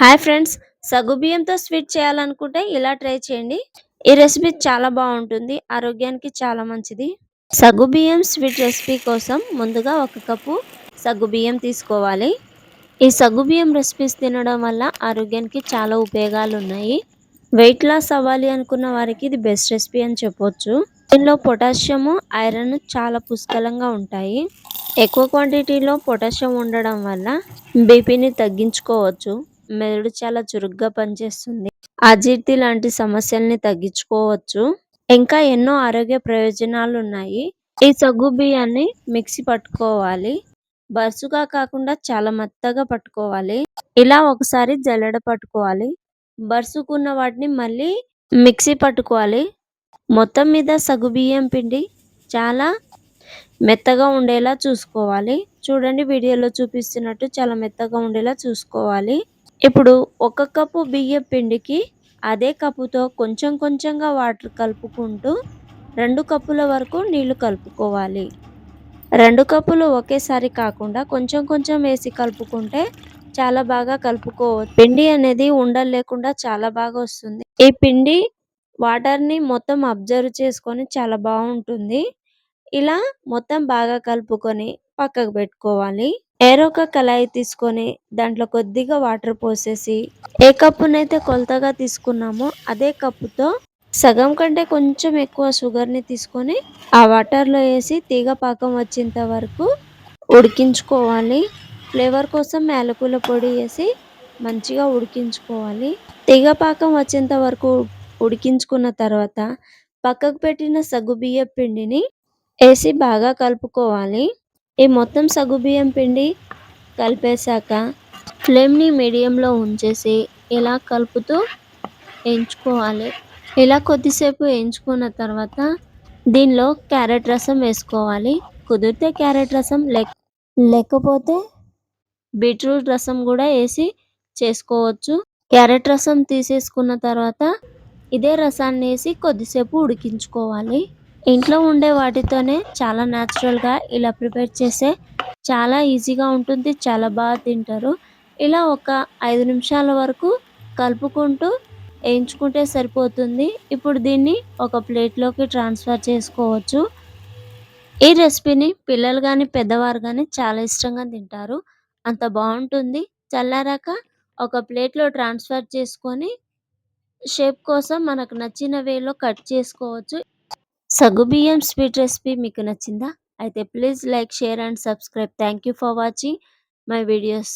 Hi friends. సగ్గుబియ్యంతో sweet చేయాలనుకుంటే ఇలా ట్రై చేయండి. ఈ రెసిపీ చాలా బాగుంటుంది. ఆరోగ్యానికి చాలా మంచిది. సగ్గుబియ్యం స్వీట్ రెసిపీ కోసం ముందుగా ఒక కప్పు సగ్గుబియ్యం తీసుకోవాలి. ఈ సగ్గుబియ్యం రెసిపీస్ తినడం వల్ల ఆరోగ్యానికి చాలా ఉపయోగాలు ఉన్నాయి వెయిట్ లాస్ అవ్వాలి అనుకున్న వారికి ఇది బెస్ట్ రెసిపీ అని చెప్పొచ్చు. దీనిలో పొటాషియము ఐరన్ చాలా పుష్కలంగా ఉంటాయి. ఎక్కువ క్వాంటిటీలో పొటాషియం ఉండడం వల్ల బీపీని తగ్గించుకోవచ్చు. మెదడు చాలా చురుగ్గా పనిచేస్తుంది. అజీర్తి లాంటి సమస్యల్ని తగ్గించుకోవచ్చు. ఇంకా ఎన్నో ఆరోగ్య ప్రయోజనాలు ఉన్నాయి ఈ సగ్గు బియ్యాన్ని మిక్సీ పట్టుకోవాలి. బరుసుగా కాకుండా చాలా మెత్తగా పట్టుకోవాలి. ఇలా ఒకసారి జల్లెడ పట్టుకోవాలి. బరుసుకున్న వాటిని మళ్ళీ మిక్సీ పట్టుకోవాలి. మొత్తం మీద సగ్గు బియ్యం పిండి చాలా మెత్తగా ఉండేలా చూసుకోవాలి. చూడండి వీడియోలో చూపిస్తున్నట్టు చాలా మెత్తగా ఉండేలా చూసుకోవాలి. ఇప్పుడు ఒక కప్పు బియ్యం పిండికి అదే కప్పుతో కొంచెం కొంచెంగా వాటర్ కలుపుకుంటూ రెండు కప్పుల వరకు నీళ్ళు కలుపుకోవాలి. రెండు కప్పులు ఒకేసారి కాకుండా కొంచెం కొంచెం వేసి కలుపుకుంటే చాలా బాగా కలుపుకోవచ్చు. పిండి అనేది ఉండలు లేకుండా చాలా బాగా వస్తుంది. ఈ పిండి వాటర్ని మొత్తం అబ్జర్వ్ చేసుకొని చాలా బాగుంటుంది. ఇలా మొత్తం బాగా కలుపుకొని పక్కకు పెట్టుకోవాలి. ఏరొక కళాయి తీసుకొని దాంట్లో కొద్దిగా వాటర్ పోసేసి ఏ కప్పునైతే కొలతగా తీసుకున్నామో అదే కప్పుతో సగం కంటే కొంచెం ఎక్కువ షుగర్ని తీసుకొని ఆ వాటర్లో వేసి తీగ పాకం వచ్చేంత వరకు ఉడికించుకోవాలి. ఫ్లేవర్ కోసం యాలకుల పొడి వేసి మంచిగా ఉడికించుకోవాలి. తీగ పాకం వచ్చేంత వరకు ఉడికించుకున్న తర్వాత పక్కకు పెట్టిన సగ్గుబియ్య పిండిని వేసి బాగా కలుపుకోవాలి. ఈ మొత్తం సగ్గుబియ్యం పిండి కలిపేశాక ఫ్లేమ్ని మీడియంలో ఉంచేసి ఇలా కలుపుతూ వేయించుకోవాలి ఇలా కొద్దిసేపు వేయించుకున్న తర్వాత దీనిలో క్యారెట్ రసం వేసుకోవాలి. కుదిరితే క్యారెట్ రసం లేక లేకపోతే బీట్రూట్ రసం కూడా వేసి చేసుకోవచ్చు. క్యారెట్ రసం తీసేసుకున్న తర్వాత ఇదే రసాన్ని వేసి కొద్దిసేపు ఉడికించుకోవాలి. ఇంట్లో ఉండే వాటితోనే చాలా న్యాచురల్గా ఇలా ప్రిపేర్ చేస్తే చాలా ఈజీగా ఉంటుంది చాలా బాగా తింటారు. ఇలా ఒక ఐదు నిమిషాల వరకు కలుపుకుంటూ వేయించుకుంటే సరిపోతుంది. ఇప్పుడు దీన్ని ఒక ప్లేట్లోకి ట్రాన్స్ఫర్ చేసుకోవచ్చు. ఈ రెసిపీని పిల్లలు కానీ పెద్దవారు కానీ చాలా ఇష్టంగా తింటారు. అంత బాగుంటుంది. చల్లారాక ఒక ప్లేట్లో ట్రాన్స్ఫర్ చేసుకొని షేప్ కోసం మనకు నచ్చిన వేలో కట్ చేసుకోవచ్చు. సగ్గుబియ్యం స్వీట్ రెసిపీ మీకు నచ్చిందా? అయితే please like share and subscribe. Thank you for watching my videos.